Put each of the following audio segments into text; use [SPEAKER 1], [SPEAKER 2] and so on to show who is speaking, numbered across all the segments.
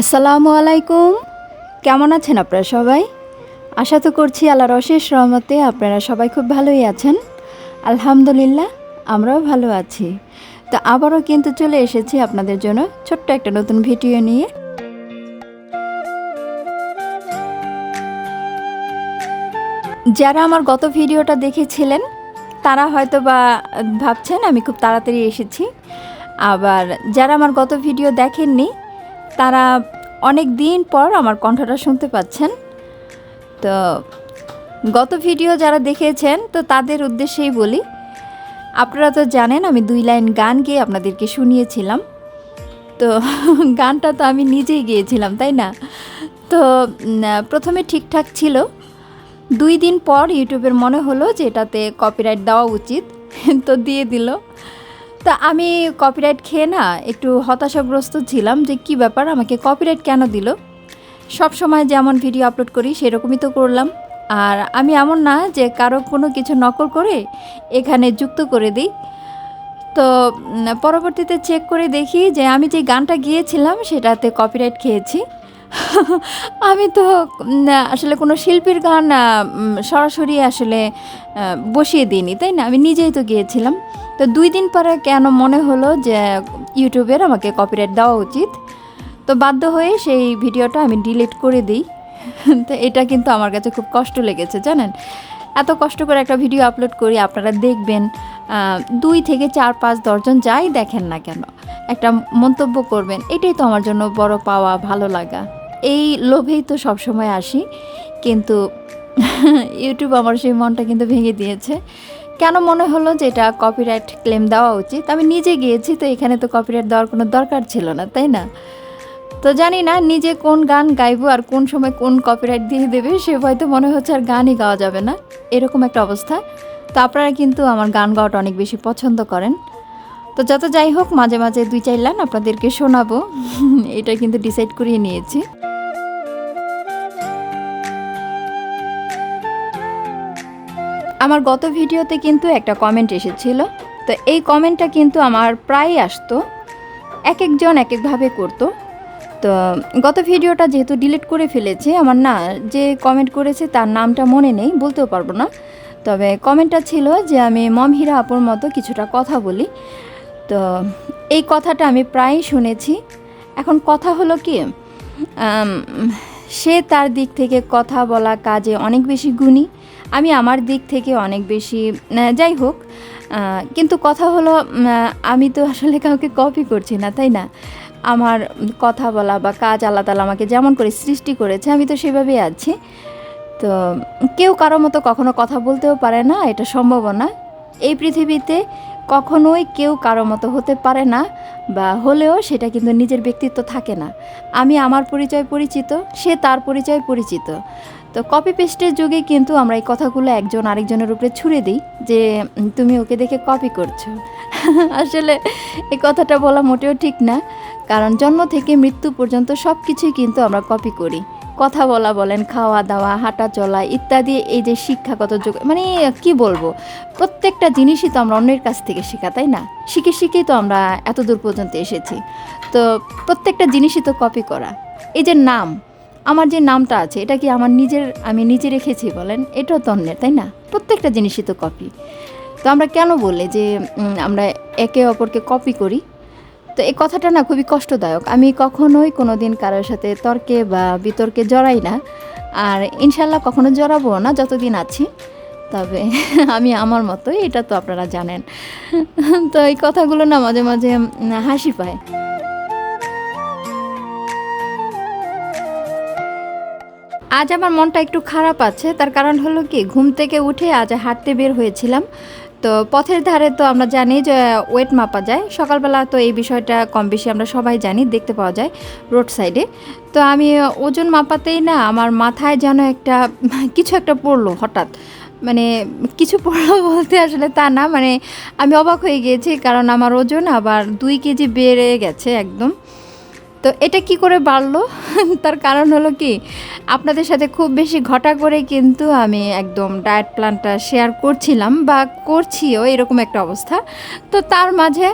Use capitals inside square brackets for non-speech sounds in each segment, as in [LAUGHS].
[SPEAKER 1] আসসালামু আলাইকুম। কেমন আছেন আপনারা সবাই? আশা তো করছি আল্লাহর অশেষ রহমতে আপনারা সবাই খুব ভালোই আছেন। আলহামদুলিল্লাহ, আমরাও ভালো আছি। তো আবারও কিন্তু চলে এসেছি আপনাদের জন্য ছোট্ট একটা নতুন ভিডিও নিয়ে। যারা আমার গত ভিডিওটা দেখেছিলেন, তারা হয়তো বা ভাবছেন আমি খুব তাড়াতাড়ি এসেছি। আবার যারা আমার গত ভিডিও দেখেননি তারা অনেক দিন পর আমার কণ্ঠটা শুনতে পাচ্ছেন। তো গত ভিডিও যারা দেখেছেন, তো তাদের উদ্দেশ্যেই বলি, আপনারা তো জানেন আমি দুই লাইন গান গেয়ে আপনাদেরকে শুনিয়েছিলাম। তো [LAUGHS] গানটা তো আমি নিজেই গিয়েছিলাম, তাই না? তো প্রথমে ঠিকঠাক ছিল। দুই দিন পর ইউটিউবের মনে হলো যে এটাতে কপিরাইট দেওয়া উচিত। [LAUGHS] তো দিয়ে দিল। তা আমি কপিরাইট খেয়ে না একটু হতাশাগ্রস্ত ছিলাম যে কি ব্যাপার, আমাকে কপিরাইট কেন দিল? সব সময় যেমন ভিডিও আপলোড করি, সেরকমই তো করলাম। আর আমি এমন না যে কারও কোনো কিছু নকল করে এখানে যুক্ত করে দিই। তো পরবর্তীতে চেক করে দেখি যে আমি যে গানটা গিয়েছিলাম, সেটাতে কপিরাইট খেয়েছি। [LAUGHS] আমি তো আসলে কোনো শিল্পীর গান সরাসরি আসলে বসিয়ে দিইনি, তাই না? আমি নিজেই তো গিয়েছিলাম। তো দুই দিন পরে কেন মনে হলো যে ইউটিউবের আমাকে কপিরাইট দেওয়া উচিত? তো বাধ্য হয়ে সেই ভিডিওটা আমি ডিলিট করে দিই। [LAUGHS] তো এটা কিন্তু আমার কাছে খুব কষ্ট লেগেছে, জানেন? এত কষ্ট করে একটা ভিডিও আপলোড করি, আপনারা দেখবেন দুই থেকে চার পাঁচ দশজন যাই দেখেন না কেন, একটা মন্তব্য করবেন, এটাই তো আমার জন্য বড় পাওয়া, ভালো লাগা। এই লোভেই তো সবসময় আসি, কিন্তু [LAUGHS] ইউটিউব আমার সেই মনটা কিন্তু ভেঙে দিয়েছে। কেন মনে হলো যে এটা কপিরাইট ক্লেম দেওয়া উচিত? আমি নিজে গিয়েছি, তো এখানে তো কপিরাইট দেওয়ার কোনো দরকার ছিল না, তাই না? তো জানি না নিজে কোন গান গাইবো আর কোন সময় কোন কপিরাইট দিয়ে দেবে, সে হয়তো মনে হচ্ছে আর গানই গাওয়া যাবে না। এরকম একটা অবস্থা। তো আপনারা কিন্তু আমার গান গাওয়াটা অনেক বেশি পছন্দ করেন। তো যত যাই হোক, মাঝে মাঝে দুই চার লাইন আপনাদেরকে শোনাবো। এটা কিন্তু ডিসাইড করিয়ে নিয়েছি। আমার গত ভিডিওতে কিন্তু একটা কমেন্ট এসেছিল। তো এই কমেন্টটা কিন্তু আমার প্রায়ই আসতো এক একজন এক একভাবে করতো। তো গত ভিডিওটা যেহেতু ডিলিট করে ফেলেছে, আমার না যে কমেন্ট করেছে তার নামটা মনে নেই, বলতেও পারব না। তবে কমেন্টটা ছিল যে আমি মম হীরা আপুর মতো কিছুটা কথা বলি। তো এই কথাটা আমি প্রায়ই শুনেছি। এখন কথা হলো কি সে তার দিক থেকে কথা বলা কাজে অনেক বেশি গুণী। আমি আমার দিক থেকে অনেক বেশি যাই হোক কিন্তু কথা হলো আমি তো আসলে কাউকে কপি করছি না, তাই না? আমার কথা বলা বা কাজ আল্লাহ তালা আমাকে যেমন করে সৃষ্টি করেছে, আমি তো সেভাবেই আছি। তো কেউ কারও মতো কখনো কথা বলতেও পারে না, এটা সম্ভব না। এই পৃথিবীতে কখনোই কেউ কারও মতো হতে পারে না, বা হলেও সেটা কিন্তু নিজের ব্যক্তিত্ব থাকে না। আমি আমার পরিচয় পরিচিত, সে তার পরিচয় পরিচিত। তো কপি পেস্টের যুগে কিন্তু আমরা এই কথাগুলো একজন আরেকজনের উপরে ছুড়ে দিই যে তুমি ওকে দেখে কপি করছ। [LAUGHS] আসলে এই কথাটা বলা মোটেও ঠিক না। কারণ জন্ম থেকে মৃত্যু পর্যন্ত সব কিছুই কিন্তু আমরা কপি করি। কথা বলা বলেন, খাওয়া দাওয়া, হাঁটা চলা ইত্যাদি, এই যে শিক্ষাগত যোগ মানে কি বলব? প্রত্যেকটা জিনিসই তো আমরা অন্যের কাছ থেকে শেখা, তাই না? শিখে শিখেই তো আমরা এত দূর পর্যন্ত এসেছি। তো প্রত্যেকটা জিনিসই তো কপি করা। এই যে নাম আমার যে নামটা আছে, এটা কি আমার নিজের, আমি নিজে রেখেছি বলেন? এটাও তো অন্যের, তাই না? প্রত্যেকটা জিনিসই তো কপি তো আমরা কেন বলি যে আমরা একে অপরকে কপি করি? তো এই কথাটা না খুবই কষ্টদায়ক। আমি কখনোই কোনো দিন কারোর সাথে তর্কে বা বিতর্কে জড়াই না। আর ইনশাল্লাহ কখনো জড়াবো না, যতদিন আছি। তবে [LAUGHS] আমি আমার মতোই, এটা তো আপনারা জানেন। [LAUGHS] তো এই কথাগুলো না মাঝে মাঝে হাসি পায়। আজ আমার মনটা একটু খারাপ আছে, তার কারণ হলো কি, ঘুম থেকে উঠে আজ হাঁটতে বের হয়েছিলাম। তো পথের ধারে তো আমরা জানি যে, ওয়েট মাপা যায়। সকালবেলা তো এই বিষয়টা কম বেশি আমরা সবাই জানি, দেখতে পাওয়া যায় রোড সাইডে। তো আমি ওজন মাপাতেই না, আমার মাথায় যেন একটা, কিছু একটা পড়ল হঠাৎ। মানে কিছু পড়ল বলতে আসলে তা না মানে আমি অবাক হয়ে গিয়েছি, কারণ আমার ওজন আবার দুই কেজি বেড়ে গেছে একদম। তো এটা কি করে বাড়লো? [LAUGHS] তার কারণ হলো কি, আপনাদের সাথে খুব বেশি ঘটা করে কিন্তু আমি একদম ডায়েট প্ল্যানটা শেয়ার করছিলাম বা করছিও এরকম একটা অবস্থা। তো তার মাঝে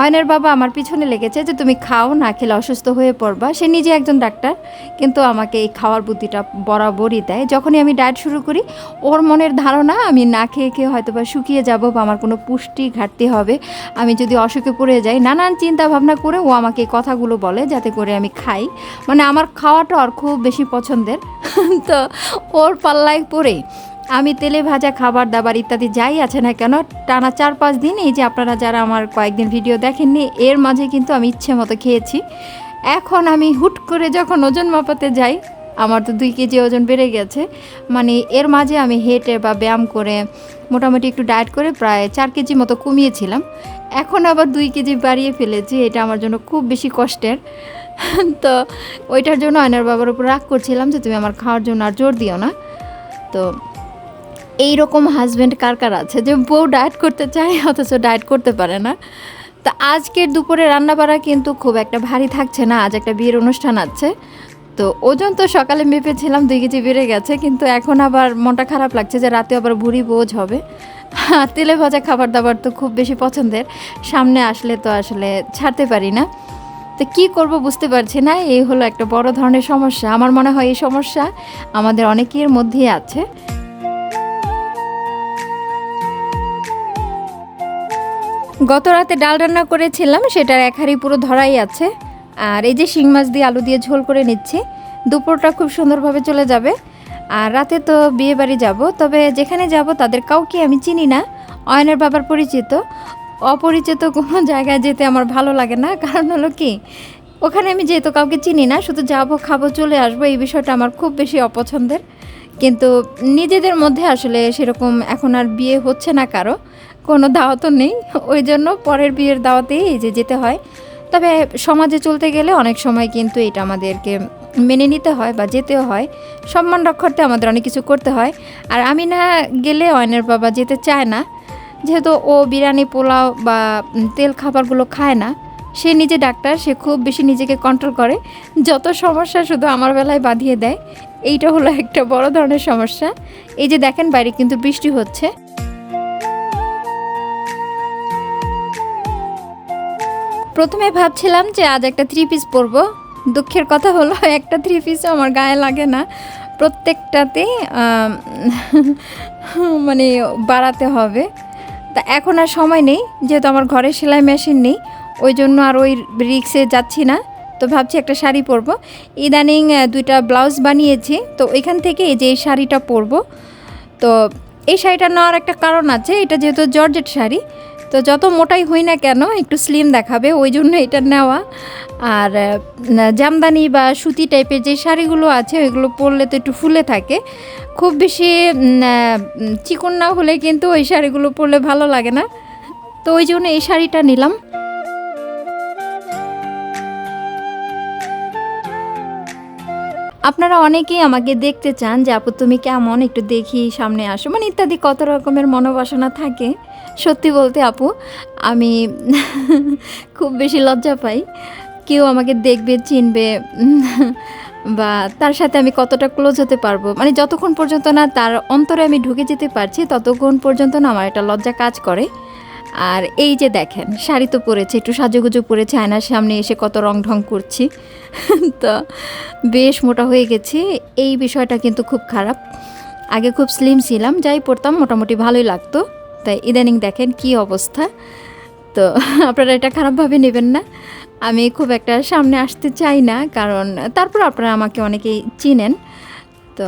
[SPEAKER 1] অয়নের বাবা আমার পিছনে লেগেছে যে, তুমি খাও, না খেলে অসুস্থ হয়ে পড়বা। সে নিজে একজন ডাক্তার, কিন্তু আমাকে এই খাওয়ার বুদ্ধিটা বরাবরই দেয়। যখনই আমি ডায়েট শুরু করি, ওর মনের ধারণা, আমি না খেয়ে খেয়ে হয়তো বা শুকিয়ে যাব বা আমার কোনো পুষ্টি ঘাটতি হবে, আমি যদি অসুখে পড়ে যাই, নানান চিন্তা ভাবনা করে ও আমাকে এই কথাগুলো বলে। যাতে করে আমি খাই। মানে আমার খাওয়াটা ওর খুব বেশি পছন্দের। [LAUGHS] তো ওর পাল্লায় পড়ে আমি তেলে ভাজা খাবার দাবার ইত্যাদি যাই আছে না কেন, টানা চার পাঁচ দিন এই যে আপনারা যারা আমার কয়েকদিন ভিডিও দেখেননি, এর মাঝে কিন্তু আমি ইচ্ছে মতো খেয়েছি। এখন আমি হুট করে যখন ওজন মাপাতে যাই, আমার তো দুই কেজি ওজন বেড়ে গেছে। মানে এর মাঝে আমি হেঁটে বা ব্যায়াম করে মোটামুটি একটু ডায়েট করে প্রায় চার কেজি মতো কমিয়েছিলাম। এখন আবার দুই কেজি বাড়িয়ে ফেলেছি, এটা আমার জন্য খুব বেশি কষ্টের। তো ওইটার জন্য আয়নার বাবার উপর রাগ করছিলাম যে তুমি আমার খাওয়ার জন্য আর জোর দিও না। তো এই রকম হাজব্যান্ড কার কার আছে? যে বউ ডায়েট করতে চায়, অথচ ডায়েট করতে পারে না। তা আজকের দুপুরে রান্নাবাড়া কিন্তু খুব একটা ভারী থাকছে না, আজ একটা বিয়ের অনুষ্ঠান আছে। তো ওজন তো সকালে মেপেছিলাম, দুই কেজি বেড়ে গেছে, কিন্তু এখন আবার মনটা খারাপ লাগছে যে রাতে আবার ভুড়ি বোঝ হবে। [LAUGHS] তেলে ভাজা খাবার দাবার তো খুব বেশি পছন্দের, সামনে আসলে তো আসলে ছাড়তে পারি না। তো কী করব বুঝতে পারছি না, এই হলো একটা বড় ধরনের সমস্যা। আমার মনে হয় এই সমস্যা আমাদের অনেকের মধ্যেই আছে। গত রাতে ডাল রান্না করেছিলাম, সেটার এক হাঁড়ি পুরো ধরাই আছে। আর এই যে শিং মাছ দিয়ে আলু দিয়ে ঝোল করে নিচ্ছি, দুপুরটা খুব সুন্দরভাবে চলে যাবে। আর রাতে তো বিয়ে বাড়ি যাব, তবে যেখানে যাব তাদের কাউকে আমি চিনি না, অয়নের বাবার পরিচিত। অপরিচিত কোনো জায়গায় যেতে আমার ভালো লাগে না, কারণ হলো কি, ওখানে আমি যেহেতু কাউকে চিনি না, শুধু যাব, খাব, চলে আসব, এই বিষয়টা আমার খুব বেশি অপছন্দের। কিন্তু নিজেদের মধ্যে আসলে সেরকম এখন আর বিয়ে হচ্ছে না কারও, কোনো দাওয়াতও নেই। ওই জন্য পরের বিয়ের দাওয়াতেই এই যে যেতে হয়। তবে সমাজে চলতে গেলে অনেক সময় কিন্তু এটা আমাদেরকে মেনে নিতে হয় বা যেতেও হয়। সম্মান রক্ষার্থে আমাদের অনেক কিছু করতে হয়। আর আমি না গেলে অয়নের বাবা যেতে চায় না। যেহেতু ও বিরিয়ানি, পোলাও বা তেল খাবারগুলো খায় না, সে নিজে ডাক্তার, সে খুব বেশি নিজেকে কন্ট্রোল করে। যত সমস্যা শুধু আমার বেলায় বাঁধিয়ে দেয়, এইটা হলো একটা বড় ধরনের সমস্যা। এই যে দেখেন বাইরে কিন্তু বৃষ্টি হচ্ছে। প্রথমে ভাবছিলাম যে আজ একটা থ্রি পিস পরবো। দুঃখের কথা হলো [LAUGHS] একটা থ্রি পিসও আমার গায়ে লাগে না। প্রত্যেকটাতেই আম, [LAUGHS] মানে বাড়াতে হবে। তা এখন আর সময় নেই যেহেতু আমার ঘরে সেলাই মেশিন নেই ওই জন্য আর ওই রিক্সে যাচ্ছি না। তো ভাবছি একটা শাড়ি পরবো। ইদানিং দুইটা ব্লাউজ বানিয়েছি। তো ওইখান থেকে যে এই শাড়িটা পরবো। তো এই শাড়িটা নেওয়ার একটা কারণ আছে এটা যেহেতু জর্জেট শাড়ি তো যত মোটাই হই না কেন, একটু স্লিম দেখাবে, ওই জন্য এটা নেওয়া। আর জামদানি বা সুতি টাইপের যে শাড়িগুলো আছে, ওইগুলো পরলে তো একটু ফুলে থাকে। খুব বেশি চিকন না হলে কিন্তু ওই শাড়িগুলো পরলে ভালো লাগে না। তো ওই জন্য এই শাড়িটা নিলাম। আপনারা অনেকেই আমাকে দেখতে চান যে, আপু, তুমি কেমন? একটু দেখি, সামনে আসো। মানে ইত্যাদি কত রকমের মনোবাসনা থাকে। সত্যি বলতে আপু, আমি খুব বেশি লজ্জা পাই। কেউ আমাকে দেখবে, চিনবে, বা তার সাথে আমি কতটা ক্লোজ হতে পারব। মানে যতক্ষণ পর্যন্ত না তার অন্তরে আমি ঢুকে যেতে পারছি, ততক্ষণ পর্যন্ত না আমার একটা লজ্জা কাজ করে। আর এই যে দেখেন, শাড়ি তো পরেছে, একটু সাজুগুজু পরেছে, আয়নার সামনে এসে কত রং ঢং করছি। তো বেশ মোটা হয়ে গেছে। এই বিষয়টা কিন্তু খুব খারাপ। আগে খুব স্লিম ছিলাম, যাই পড়তাম মোটামুটি ভালোই লাগতো। তাই ইদানিং দেখেন কি অবস্থা। তো আপনারা এটা খারাপভাবে নেবেন না। আমি খুব একটা সামনে আসতে চাই না, কারণ তারপর আপনারা আমাকে অনেকেই চিনেন। তো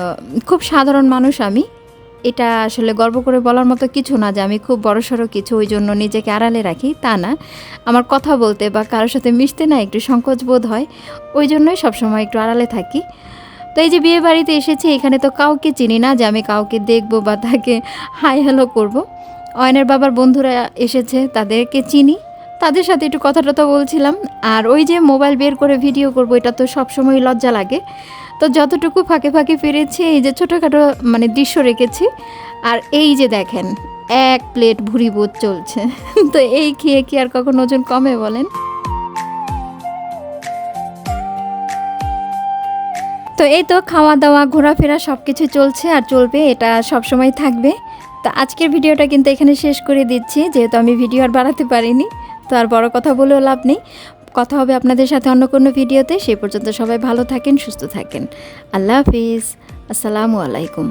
[SPEAKER 1] খুব সাধারণ মানুষ আমি। এটা আসলে গর্ব করে বলার মতো কিছু না যে আমি খুব বড়সড় কিছু, ওই জন্য নিজেকে আড়ালে রাখি, তা না। আমার কথা বলতে বা কারোর সাথে মিশতে না একটু সংকোচ বোধ হয়, ওই জন্যই সবসময় একটু আড়ালে থাকি। তো এই যে বিয়ে বাড়িতে এসেছি, এখানে তো কাউকে চিনি না যে আমি কাউকে দেখব বা তাকে হাই হ্যালো করব। অয়নের বাবার বন্ধুরা এসেছে, তাদেরকে চিনি। তাদের সাথে একটু কথা টথা বলছিলাম। আর ওই যে মোবাইল বের করে ভিডিও করব, এটা তো সবসময় লজ্জা লাগে। তো যতটুকু ফাঁকে ফাঁকে ফিরেছি, এই যে ছোটোখাটো মানে দৃশ্য রেখেছি। আর এই যে দেখেন, এক প্লেট ভুড়ি বোধ চলছে। [LAUGHS] তো এই খেয়ে কি আর কখন ওজন কমে বলেন? তো এই তো খাওয়া দাওয়া, ঘোরাফেরা সব কিছু চলছে। আর চলবে, এটা সব সময় থাকবে। তো আজকের ভিডিওটা কিন্তু এখানে শেষ করে দিচ্ছি, যেহেতু আমি ভিডিও আর বাড়াতে পারিনি। তো আর বড় কথা বলেও লাভ নেই। কথা হবে আপনাদের সাথে অন্য কোনো ভিডিওতে। সেই পর্যন্ত সবাই ভালো থাকেন, সুস্থ থাকেন। আল্লাহ হাফিজ। আসসালামু আলাইকুম।